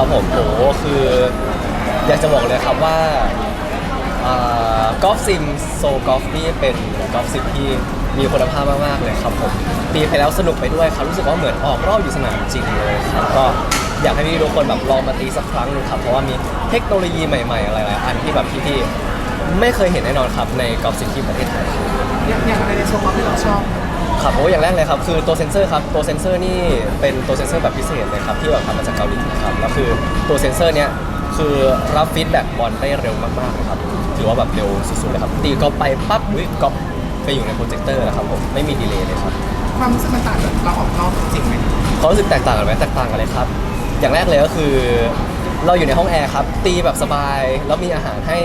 ครับผมโหคือ อยากจะบอกเลยครับว่ากอล์ฟซิมโซกอล์ฟนี่เป็นกอล์ฟซิมที่มีคุณภาพมากๆเลยครับผมตีไปแล้วสนุกไปด้วยครับรู้สึกว่าเหมือนออกรอบอยู่สนามจริงเลยครับก็อยากให้พี่ทุกคนแบบลองมาตีสักครั้งหนึงครับเพราะว่ามีเทคโนโลยีใหม่ๆอะไรหลายๆอันที่แบบพี่ๆไม่เคยเห็นแน่นอนครับในกอล์ฟซิมที่ประเทศไทย อย่างอย่างอะไรในโชว์ความที่เราชอบ ครับโอ้อย่างแรกเลยครับคือตัวเซนเซอร์ครับตัวเซนเซอร์นี่เป็นตัวเซนเซอร์แบบพิเศษเลยครับที่แบบทำมาจากเกาหลีนะครับแล้วคือตัวเซนเซอร์เนี้ยคือรับฟีดแบ็กบอลได้เร็วมากๆเลยครับถือว่าแบบเร็วสุดๆเลยครับตีก็ไปปั๊บอุ้ยก็ไปอยู่ในโปรเจคเตอร์แล้วครับผมไม่มีดีเลย์เลยครับความรู้สึกมันต่างจากเราออกนอกจริงไหมความรู้สึกแตกต่างกันไหมแตกต่างกันเลยครับ อย่างแรกเลยก็คือเราอยู่ในห้องแอร์ครับ ตีแบบสบายแล้วมีอาหารให้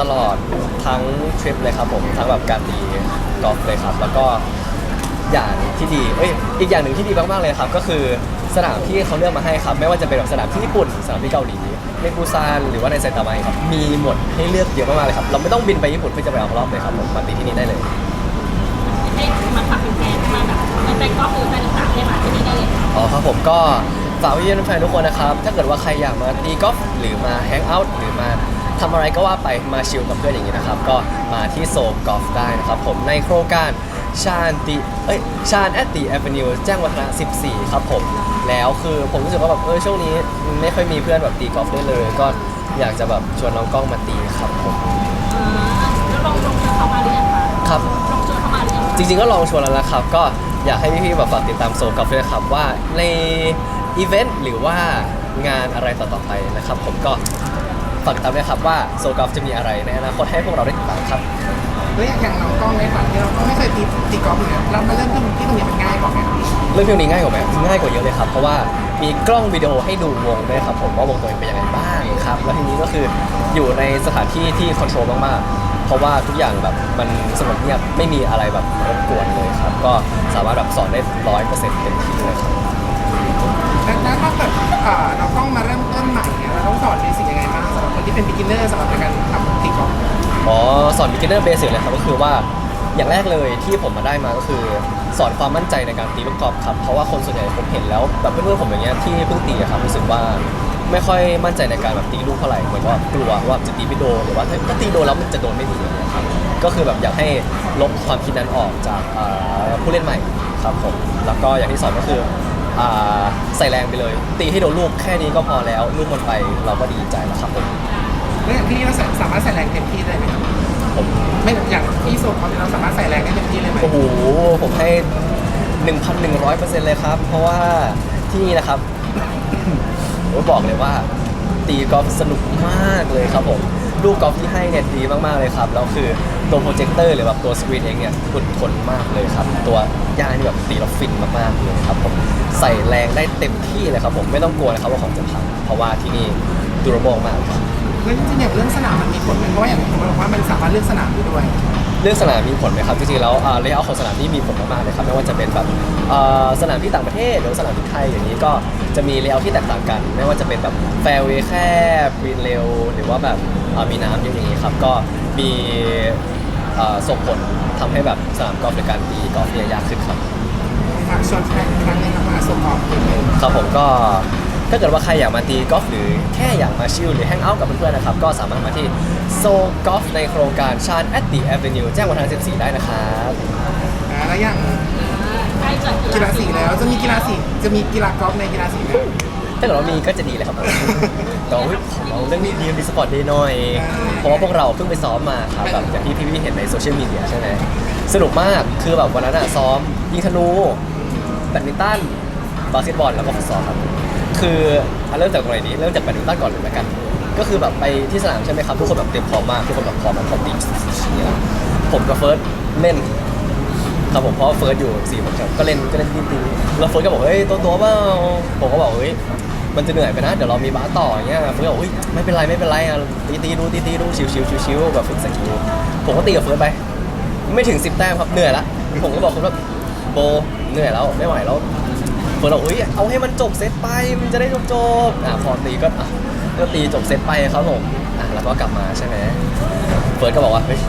ตลอดทั้งทริปเลยครับผมทั้งแบบการตีกอล์ฟเลยครับ แล้วก็ อย่างที่ดีเอ้ยอีกอย่างหนึ่งที่ดีมากๆเลยครับก็คือสนามที่เขาเลือกมาให้ครับ ไม่ว่าจะเป็นแบบสนามที่ญี่ปุ่นสนามที่เกาหลีในปูซานหรือว่าในไซตามะครับมีหมดให้เลือกเยอะมากๆเลยครับเราไม่ต้องบินไปญี่ปุ่นเพื่อจะไปออกรอบเลยครับผมมาตีที่นี่ได้เลยให้มาฝากแฟนๆมาแบบมันเป็นก็คือแฟนต่างๆให้มาที่นี่ได้เลยอ๋อครับผมก็ฝากพี่เพื่อนแฟนทุกคนนะครับ ถ้าเกิดว่าใครอยากมาตีกอล์ฟหรือมาแฮงเอาท์หรือมาทำอะไรก็ว่าไปมาชิลกับเพื่อนอย่างนี้นะครับ ก็มาที่โซลกอล์ฟได้นะครับ ผมในโครงการ ชาญติเอ้ยชาญแอตติแอเวนิวแจ้งวัฒนะ14 ครับผม แล้วคือผมรู้สึกว่าแบบเออช่วงนี้ไม่ค่อยมีเพื่อนแบบตีกอล์ฟได้เลย ก็อยากจะแบบชวนน้องกล้องมาตีครับผมอ่าแล้วลองลองชวนเขามาหรือยังคะครับ ลองชวนเขามาหรือยังจริงๆก็ลองชวนแล้วนะครับ ก็อยากให้พี่ๆแบบฝากติดตามโซกับด้วยนะครับว่าในอีเวนต์หรือว่างานอะไรต่อๆไปนะครับ ผมก็ฝากติดตามด้วยครับว่าโซกอฟจะมีอะไรในอนาคตให้พวกเราได้ติดตามครับ แล้วอย่างอย่างเรากล้องในฝันที่เราก็ไม่เคยตีตีกอล์ฟเลยเรามาเริ่มที่ตรงนี้มันง่ายกว่าไหมเรื่องพวกนี้ง่ายกว่าไหมง่ายกว่าเยอะเลยครับ เพราะว่ามีกล้องวิดีโอให้ดูวงด้วยครับผมว่าวงตัวเองเป็นยังไงบ้างครับ แล้วทีนี้ก็คืออยู่ในสถานที่ที่คอนโทรลมากๆ เพราะว่าทุกอย่างแบบมันสงบเงียบไม่มีอะไรแบบรบกวนเลยครับ ก็สามารถแบบสอนได้ร้อยเปอร์เซ็นต์เต็มที่เลยครับแล้วแล้วถ้าเกิดอ่าเรากล้องมาเริ่มต้นใหม่เนี่ยเราต้องสอนเบสิกยังไงบ้างสำหรับคนที่เป็น beginner สำหรับในการทำตีก อ๋อสอน beginner basic เลยครับก็คือว่าอย่างแรกเลยที่ผมมาได้มาก็คือ สอนความมั่นใจในการตีลูกกอล์ฟครับเพราะว่าคนส่วนใหญ่ผมเห็นแล้วแบบเพื่อนๆผมอย่างเงี้ยที่เพิ่งตีอะครับรู้สึกว่าไม่ค่อยมั่นใจในการแบบตีลูกเท่าไหร่เหมือนว่ากลัวว่าจะตีไม่โดนหรือว่าถ้าตีโดนแล้วมันจะโดนไม่ดีอย่างเงี้ยครับก็คือแบบอยากให้ลบความคิดนั้นออกจากเอ่อผู้เล่นใหม่ครับผมแล้วก็อย่างที่สองก็คืออ่าใส่แรงไปเลย ตีให้โดนลูกแค่นี้ก็พอแล้วลูกมันไปเราก็ดีใจแล้วครับผม ที่นี่เราสามารถใส่แรงเต็มที่ได้ไหมครับผมไม่อย่างที่โซนเขาเนี่ยเราสามารถใส่แรงได้เต็มที่เลยไหมโอ้โหผมให้1,100%เลยครับ เพราะว่าที่นี่นะครับ ผมบอกเลยว่า ตีกอล์ฟสนุกมากเลยครับผมลูกกอล์ฟที่ให้เนี่ยดีมากๆเลยครับแล้วคือตัวโปรเจคเตอร์หรือแบบตัวสกรีนเองเนี่ยทนทนมากเลยครับ ตัวยานี่แบบตีแล้วฟินมากๆเลยครับผมใส่แรงได้เต็มที่เลยครับผมไม่ต้องกลัวนะครับว่าของจะพังเพราะว่าที่นี่ดูระบบมากครับ แล้วจริงๆอย่างเรื่องสนามมันมีผลไหมเพราะว่าอย่างผมบอกว่ามันสามารถเลือกสนามได้ด้วย เรื่องสนามมีผลไหมครับจริงๆแล้วเลเยอร์ของสนามนี่มีผลมากๆเลยครับไม่ว่าจะเป็นแบบเอ่อสนามที่ต่างประเทศหรือสนามที่ไทยอย่างนี้ก็จะมีเลเยอร์ที่แตกต่างกัน ไม่ว่าจะเป็นแบบแฟร์เวย์แคบกรีนเร็วหรือว่าแบบเอ่อมีน้ำเยอะอย่างนี้ครับก็มีเอ่อส่งผลทำให้แบบสนามกอล์ฟหรือการตีกอล์ฟเนี่ยยากขึ้นครับฝากชวนแฟนครั้งหนึงครับมาโซนกอล์ฟครับผมก็ ถ้าเกิดว่าใครอยากมาตีกอล์ฟหรือแค่อยากมาชิลหรือแฮงเอาท์กับเพื่อนๆนะครับ ก็สามารถมาที่โซกอล์ฟในโครงการชาญแอตติแอเวนิวแจ้งวัฒนะ14 ได้นะครับอ่าแล้วอย่างใกล้จะกีฬาสีแล้วจะมีกีฬาสีจะมีกีฬากอล์ฟในกีฬาสีไหมถ้าเกิดว่ามีก็จะดีเลยครับแต่ว่าเฮ้ยเราเรื่องนี้ดีมีสปอร์ตเดย์หน่อย เพราะว่าพวกเราเพิ่งไปซ้อมมาครับแบบอย่างที่พี่ๆเห็นในโซเชียลมีเดียใช่ไหมสนุกมากคือแบบวันนั้นอะซ้อมยิงธนูแบดมินตันบาสเกตบอลแล้วก็ฟุตซอลครับ คือเอาเริ่มจากตรงไหนดีเริ่มจากแบดมินตันก่อนเลยแล้วกัน ก็คือแบบไปที่สนามใช่ไหมครับทุกคนแบบเตรียมพร้อมมากทุกคนแบบพร้อมแบบพร้อมตีอย่างเงี้ยผมกับเฟิร์สเล่นครับผมเพราะเฟิร์สอยู่สี่คนครับก็เล่นก็เล่นตีตีแล้วเฟิร์สก็บอกเฮ้ยตัวตัวเปล่าผมก็บอกเฮ้ยมันจะเหนื่อยไปนะเดี๋ยวเรามีบาสต่ออย่างเงี้ยเฟิร์สก็บอกเฮ้ยไม่เป็นไรไม่เป็นไรอะตีตีดูตีตีดูชิวชิวชิวชิวแบบฝึกสกิลผมก็ตีกับเฟิร์สไป ไม่ถึงสิบแต้มครับเหนื่อยละผมก็บอกคุณว่าโบเหนื่อยแล้วไม่ไหวแล้ว เฟิร์สบอกเฮ้ยเอาให้มันจบเซตไปมันจะได้จบจบอะพอตีก็อะก็ตีจบเซตไปครับผมอะแล้วก็กลับมาใช่ไหมเฟิร์สก็บอกว่าเฮ้ย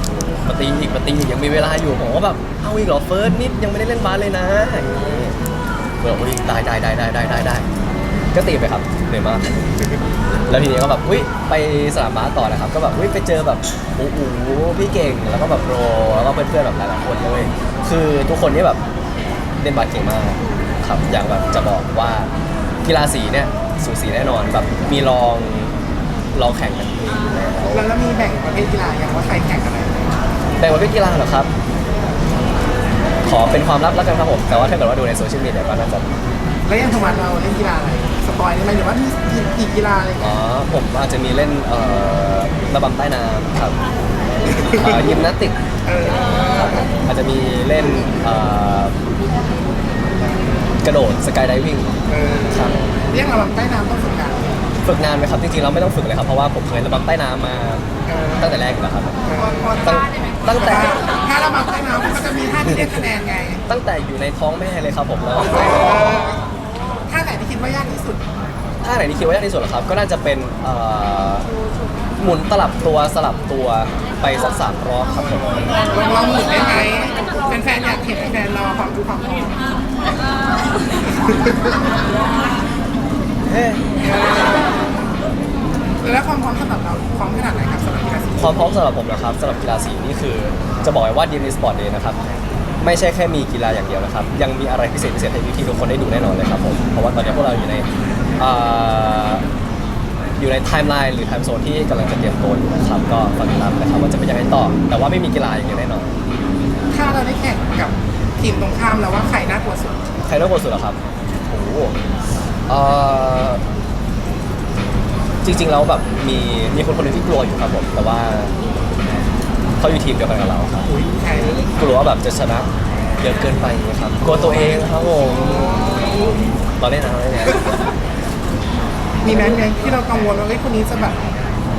มาตีอีกมาตีอีกยังมีเวลาอยู่ผมก็แบบเอาอีกเหรอเฟิร์สนิดยังไม่ได้เล่นบาสเลยนะอย่างนี้เฟิร์สบอกว่าได้ได้ได้ได้ได้ได้ได้ก็ตีไปครับเหนื่อยมาก แล้วทีนี้ก็แบบอุ้ยไปสนามบาสต่อนะครับ ก็แบบอุ้ยไปเจอแบบอูอูพี่เก่งแล้วก็แบบโรแล้วก็เพื่อนๆแบบหลายๆคนเลยคือทุกคนนี่แบบเล่นบาสเก่งมาก ครับอยากแบบจะบอกว่ากีฬาสีเนี่ยสูสีแน่นอนแบบมีลองลองแข่งกันอยู่แล้วแล้วแล้วมีแบ่งประเภทกีฬาอย่างว่าใครแข่งอะไรแบ่งประเภทกีฬาเหรอครับ ขอเป็นความลับแล้วกันครับผมแต่ว่าถ้าเกิดว่าดูในโซเชียลมีเดียก็น่าจะแล้วอยังธรรมะเราเล่นกีฬาอะไรสปอยได้ไหมหรือว่ามีกี่กีฬาอะไรอย่างอ๋เงี้อยผมอาจจะมีเล่นเอ่อระบำใต้น้ำครับเอ่อยิมนาสติก เออครับผมอาจจะมีเล่นเอ่อก ระโดดสกายไดวิ่งเออครับเรียกระบำใต้น้ำต้องฝึกงานฝึกนานไหมครับจริงๆเราไม่ต้องฝึกเลยครับเพราะว่าผมเคยระบำใต้น้ำมาเออตั้งแต่แรกอยู่แล้วครับเออตั้งตั้งแต่ถ้าระบำใต้น้ำมันก็จะมีท่าที่ได้คะแนนไงตั้งแต่อยู่ในท้องแม่เลยครับผมแล้วเออท่าไหนที่คิดว่ายากที่สุดท่าไหนที่คิดว่ายากที่สุดเหรอครับ ก็น่าจะเป็นเอ่อหมุนตลับตัวสลับตัวไปสักสามรอบครับผมลองลองหมุนได้ไหมแฟนๆอยากเห็นแฟนๆรอความรู้ความพร้อม เฮ้ยแล้วความพร้อมสำหรับเราพร้อมขนาดไหนครับสำหรับกีฬาสีความพร้อมสำหรับผมนะครับสำหรับกีฬาสีนี่คือ จะบอกไว้ว่าดีมสปอร์ตเดย์นะครับ ไม่ใช่แค่มีกีฬาอย่างเดียวนะครับ ยังมีอะไรพิเศษพิเศษให้พี่ๆทุกคนได้ดูแน่นอนเลยครับผม เพราะว่าตอนนี้พวกเราอยู่ในเอ่ออยู่ในไทม์ไลน์หรือไทม์โซนที่กำลังจะเตรียมตัวอยู่นะครับก็ฝากติดตามนะครับว่าจะเป็นยังไงต่อ แต่ว่าไม่มีกีฬาอย่างเดียวแน่นอนถ้าเราได้แข่งกับทีมตรงข้ามแล้วว่าใครน่ากลัวสุด ใครน่ากลัวสุดเหรอครับโอ้โห เอ่อจริงๆแล้วแบบมีมีคนคนหนึงที่กลัวอยู่ครับผม แต่ว่าเขาอยู่ทีมเดียวกันกับเราครับ อุ้ยใครกลัวว่าแบบจะชนะเยอะเกินไปครับกลัวตัวเองครับผมเราเล่นนะเราเล่นนะมีแมนไหมที่เรากังวลว่าเฮ้ยคนนี้จะแบบ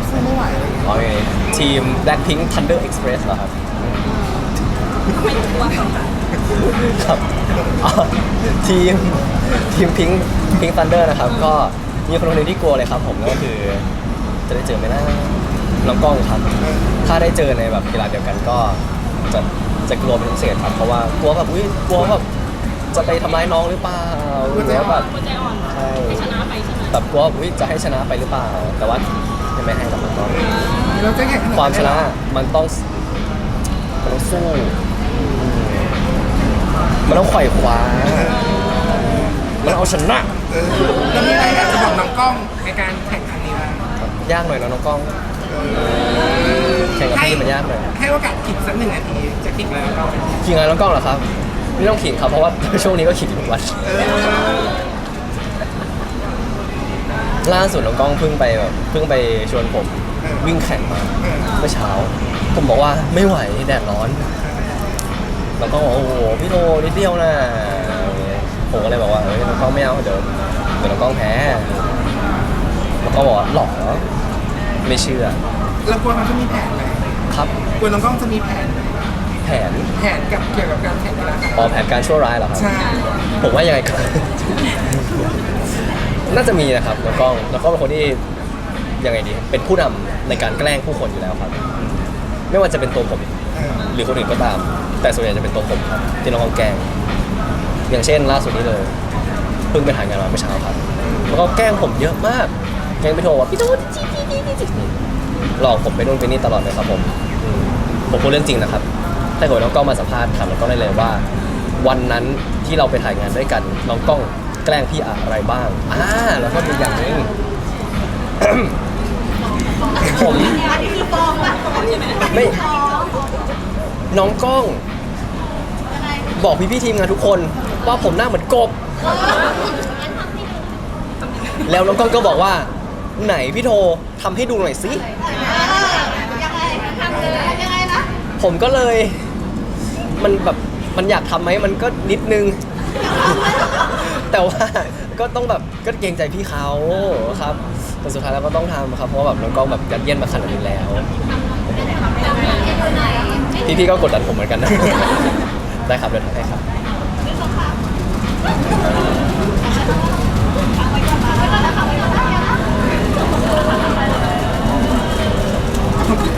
สู้ไม่ไหวอะไรอย่างเงี้ยอ๋อไงทีม Blackpink Thunder Express เหรอครับ ไม่กลัวเขาค่ะ ครับอ๋อทีมทีม Pink Pink Thunder นะครับ ก็มีคนคนหนึงที่กลัวเลยครับผมก็คือ จะได้เจอไหมนะน้องกล้องครับ ถ้าได้เจอในแบบกีฬาเดียวกันก็จะจะกลัวเป็นพิเศษครับ เพราะว่ากลัวแบบอุ้ยกลัวแบบจะไปทำร้ายน้องหรือเปล่าหรือว่าแบบหัวใจอ่อนใช่ไม่ชนะไปใช่ไหมแบบกลัวอุ้ยจะให้ชนะไปหรือเปล่า แต่ว่ายังไม่ให้หรอกน้อง เราจะแข่งขนความชนะมันต้องมันต้องสู้ มันต้องไขว่คว้า มันเอาชนะเออแล้วมีอะไรอยากจะบอกน้องกล้องในการแข่งครั้งนี้บ้างยากหน่อยนะน้องกล้อง แข่งกับพี่มันยากหน่อย ให้โอกาสขิดสักหนึ่งนาทีจะขิดแล้วก็ขิงอะไรน้องกล้องเหรอครับ ไม่ต้องขิงครับเพราะว่า ช่วงนี้ก็ขิงทุกวันเออล่าสุดน้องกล้องเพิ่งไปแบบเพิ่งไปชวนผมวิ่งแข่งมาเออเมื่อเช้า ผมบอกว่าไม่ไหวแดดร้อน แล้วก็บอกว่าโอ้โหพี่โทนิดเดียวนะผมก็เลยบอกว่าเอ้ยน้องกล้องไม่เอาเดี๋ยวเดี๋ยวน้องกล้องแพ้แล้วก็บอกว่าหลอกเหรอไม่เชื่อเรากลัวเขาจะมีแผนไหมครับกลัวน้องกล้องจะมีแผนไหมแผนแผนกับเกี่ยวกับการแข่งกีฬาอ๋อแผนการชั่วร้ายเหรอครับ ใช่ผมว่ายังไงก็ น่าจะมีนะครับน้องกล้องแล้วก็เป็นคนที่ยังไงดี เป็นผู้นำในการแกล้งผู้คนอยู่แล้วครับ ไม่ว่าจะเป็นตัวผมเออ หรือคนอื่นก็ตาม แต่ส่วนใหญ่จะเป็นตัวผมครับที่น้องกล้องแกล้งอย่างเช่นล่าสุดนี้เลยเพิ่งไปถ่ายงานมาเมื่อเช้าครับแล้วก็แกล้งผมเยอะมาก แกล้งพี่โทว่าพี่โทหลอกผมไปนู่นไปนี่ตลอดเลยครับผมอืมผมพูดเรื่องจริงนะครับถ้าเกิดว่าน้องกล้องมาสัมภาษณ์ถามน้องกล้องได้เลยว่า วันนั้นที่เราไปถ่ายงานด้วยกันน้องกล้องแกล้งพี่อะไรบ้างอ่าแล้วก็มีอย่างหนึง ผม อันนี้คือฟองป่ะใช่ไหมไม่ น้องกล้อง บอกพี่พี่ๆทีมงานทุกคนว่าผมหน้าเหมือนกบ แล้วน้องกล้องก็บอกว่า ไหนพี่โททำให้ดูหน่อยสิยังไงทำเลยยังไงนะผมก็เลย มันแบบมันอยากทำไหมมันก็นิดนึง แต่ว่าก็ต้องแบบก็เกรงใจพี่เขาครับแต่สุดท้ายแล้วก็ต้องทำครับเพราะว่าแบบน้องกล้องแบบยัดเยียดมาขนาดนี้แล้ว พี่ๆก็กดดันผมเหมือนกันนะ ได้ครับเดี๋ยวทำให้ครับ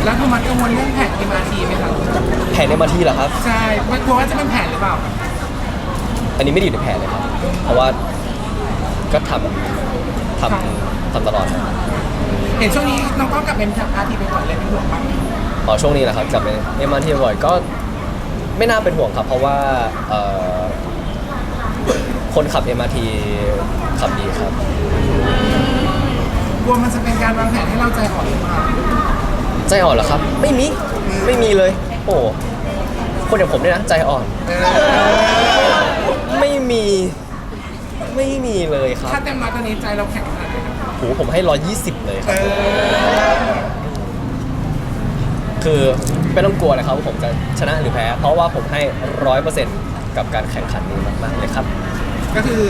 แล้วโทมัสกังวลเรื่องแผน MRT ไหมครับแผนในมาที่เหรอครับ ใช่ว่ากลัวว่าจะเป็นแผนหรือเปล่า อันนี้ไม่ได้อยู่ในแผนเลยครับ เพราะว่าก็ทำททำทำตลอดนะครับ เห็นช่วงนี้น้องกล้องกลับเป็นทางอาร์ทีไปก่อนเลยเป็นห่วงบ้าง พอช่วงนี้นะครับกลับไปเอ็มอาร์ทีบ่อยก็ไม่น่าเป็นห่วงครับ เพราะว่าเอ่อคนขับ MRT ขับดีครับ กลัวมันจะเป็นการวางแผนให้เราใจอ่อนหรือเปล่าใจอ่อนเหรอครับ ไม่มีไม่มีเลย โอ้คนอย่างผมเนี่ยนะใจอ่อน ไม่มีไม่มีเลยครับ ถ้าเต็มร้อยตอนนี้ใจเราแข็งขนาดไหนครับ โหผมให้ 120 เลยคเอรับอ คือไม่ต้องกลัวนะครับว่าผมจะชนะหรือแพ้ เพราะว่าผมให้100%กับการแข่งขันนี้มากๆเลยครับ ก็คือ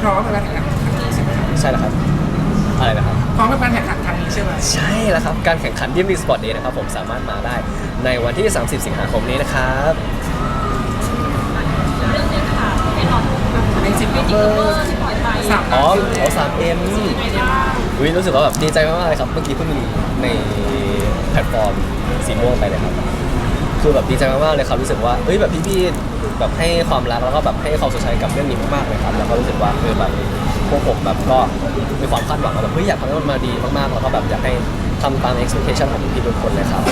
พร้อมกับการแข่งขันครั้งนี้ใช่ไหมครับใช่แล้วครับ อะไรนะครับ พร้อมกับการแข่งขันครั้งนี้ใช่ไหมใช่แล้วครับ การแข่งขันดิมดีสปอร์ตเดย์นะครับผมสามารถมาได้ในวันที่ 30 สิงหาคมนี้นะครับ เรื่องนี้ค่ะเป็นออกในสิบเป็นเบจิอกเกอร์ร์ที่ปล่อยไปสามอ๋ออ๋อสามเอ็มไงบ้างวิรู้สึกว่าแบบดีใจมากๆเลยครับ เมื่อกี้เพิ่งรีในแพลตฟอร์ม สีม่วงไปเลยครับ คือแบบดีใจมากๆเลยครับรู้สึกว่าเอ้ยแบบพี่ๆแบบให้ความรักแล้วก็แบบให้ความสนใจกับเรื่องนี้มากๆเลยครับ แล้วก็รู้สึกว่าเออแบบพวกผมแบบก็มีความคาดหวังว่าแบบเฮ้ยอยากทำให้มันมาดีมากๆแล้วก็แบบอยากให้ทำตาม expectation ของพี่ๆทุกคนเลยครับ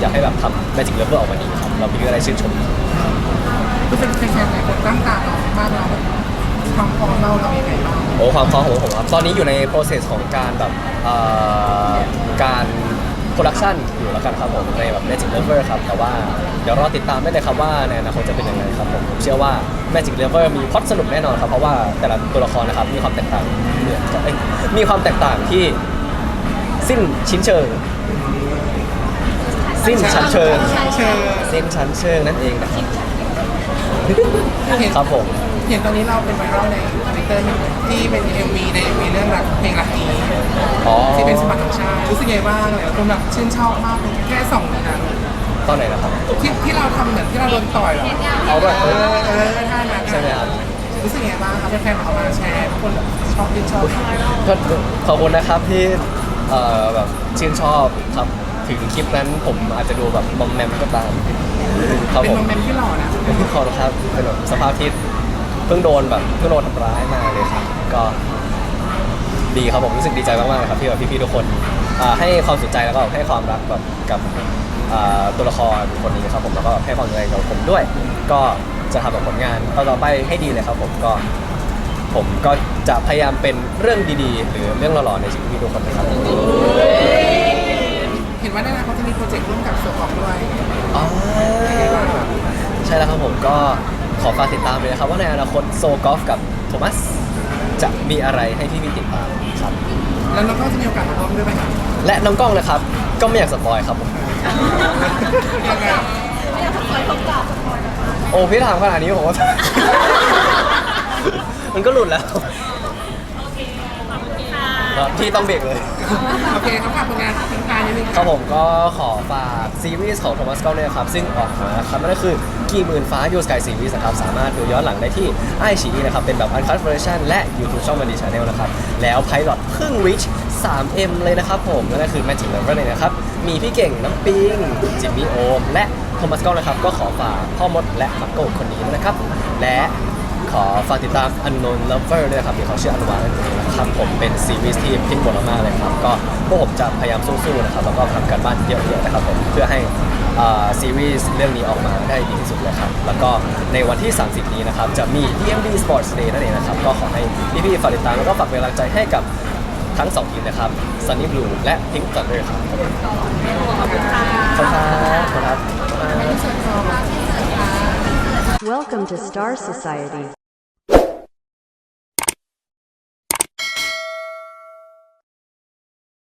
อยากให้แบบทำ Magic Lover ออกมาดีครับ เราพี่ก็ได้ชื่นชมคือเป็นแฟนๆหลายคนตั้งตารอมากเราความพร้อมเราเรายังไงบ้างโอ้ความพร้อมของผมครับตอนนี้อยู่ใน process ของการแบบเอ่อการ โปรดักชันอยู่แล้วกันครับผมในแบบ Magic Lover ครับแต่ว่าเดี๋ยวรอติดตามได้เลยครับว่าในอนาคตจะเป็นยังไงครับผมผมเชื่อว่า Magic Lover มีพล็อตสนุกแน่นอนครับเพราะว่าแต่ละตัวละครนะครับมีความแตกต่างเหมือนกันเอ้ยมีความแตกต่างที่สิ้นชิ้นเชิง สิ้นชั้นเชิง เชิญสิ้นชั้นเชิงนั่นเองนะครับเห็นครับผม เห็นตอนนี้เราเป็นไวรัลในทวิตเตอร์ที่เป็นเอ็มวีในเอ็มวีเรื่องรักเพลงรักนี้อ๋อที่เป็นสมบัติของชาติรู้สึกไงบ้างหลายคนแบบชื่นชอบมากเป็นแค่สองนั้นตอนไหนนะครับที่ที่เราทำเหมือนที่เราโดนต่อยเหรอเอาแบบเออเออท่านั้นใช่ไหมครับรู้สึกไงบ้างครับแฟนๆเอามาแชร์ทุกคนแบบชอบชื่นชอบก็ขอบคุณนะครับที่เอ่อแบบชื่นชอบครับถึงคลิปนั้นผมอาจจะดูแบบมอมแมมก็ตามครับเป็นผมโมเมนต์ที่หล่อนะขอบคุณครับเป็นแบบสภาพที่ เพิ่งโดนแบบเพิ่งโดนทำร้ายมาเลยครับก็ดีครับผมรู้สึกดีใจมากๆเลยครับที่แบบพี่ๆทุกคนอ่าให้ความสนใจแล้วก็ให้ความรักแบบกับอ่าตัวละครคนนี้ครับผมแล้วก็ให้ความสนใจกับผมด้วย ก็จะทำแบบผลงานต่อๆไปให้ดีเลยครับผมก็ ผมก็จะพยายามเป็นเรื่องดีๆ หรือเรื่องหล่อๆในชีวิตพี่ทุกคนนะครับเห็นว่าในอนาคตจะมีโปรเจกต์ร่วมกับโซฟอกด้วยอ๋อ ใช่แล้วครับผมก็ ขอฝากติดตามเลยนะครับ ว่าในอนาคตโซกอล์ฟกับโทมัสจะมีอะไรให้พี่ๆติดตามครับ แล้วเราก็จะมีโอกาสมาร่วมด้วยไหมครับและน้องกล้องนะครับ ก็ไม่อยากสปอยครับผม ยังไงไม่อยากสปอยเขากล่าวสปอยโอ้พี่ถามขนาดนี้ผมว่า มันก็หลุดแล้วโอเคขอบ คุณค่ะครับพี่ต้องเบรกเลย โอเคครับฝากผลงานทิ้งท้ายนิดนึงครับผมก็ขอฝากซีรีส์ของโทมัสก้องเนี่ยครับ ซึ่งออกมาครับนั่นก็คือกี่หมื่นฟ้ายูสกายซีรีส์นะครับสามารถดูย้อนหลังได้ที่ไอชีนะครับ เป็นแบบ Uncut Version และ YouTube ช่องมันดีชาแนลนะครับ แล้วไพลอตเพิ่ง reach 3M เลยนะครับผมนั่นก็คือ Magic Lover เลยนะครับ มีพี่เก่งน้ำปิงจิมมี่โอมและโทมัสก้องนะครับก็ขอฝากพ่อมดและมักโกะคนนี้ด้วยนะครับและ ขอฝากติดตาม Unknown Lover ด้วยนะครับที่เขาชื่ออันวานนะครับผมเป็นซีรีส์ที่พิ้นบนมากๆเลยครับ ก็พวกผมจะพยายามสู้ๆนะครับแล้วก็ทำการบ้านเยอะๆนะครับผมเพื่อให้ซีรีส์เรื่องนี้ออกมาได้ดีที่สุดเลยครับ แล้วก็ในวันที่ 30 นี้นะครับ จะมี DMD Sports Day นั่นเองนะครับ ก็ขอให้พี่ๆฝากติดตาม แล้วก็ฝากเป็นกำลังใจให้กับทั้งสองทีมนะครับ Sunny Blue และ Pink Thunder ครับ ขอบคุณครับ ขอบคุณครับ Welcome to Star Society.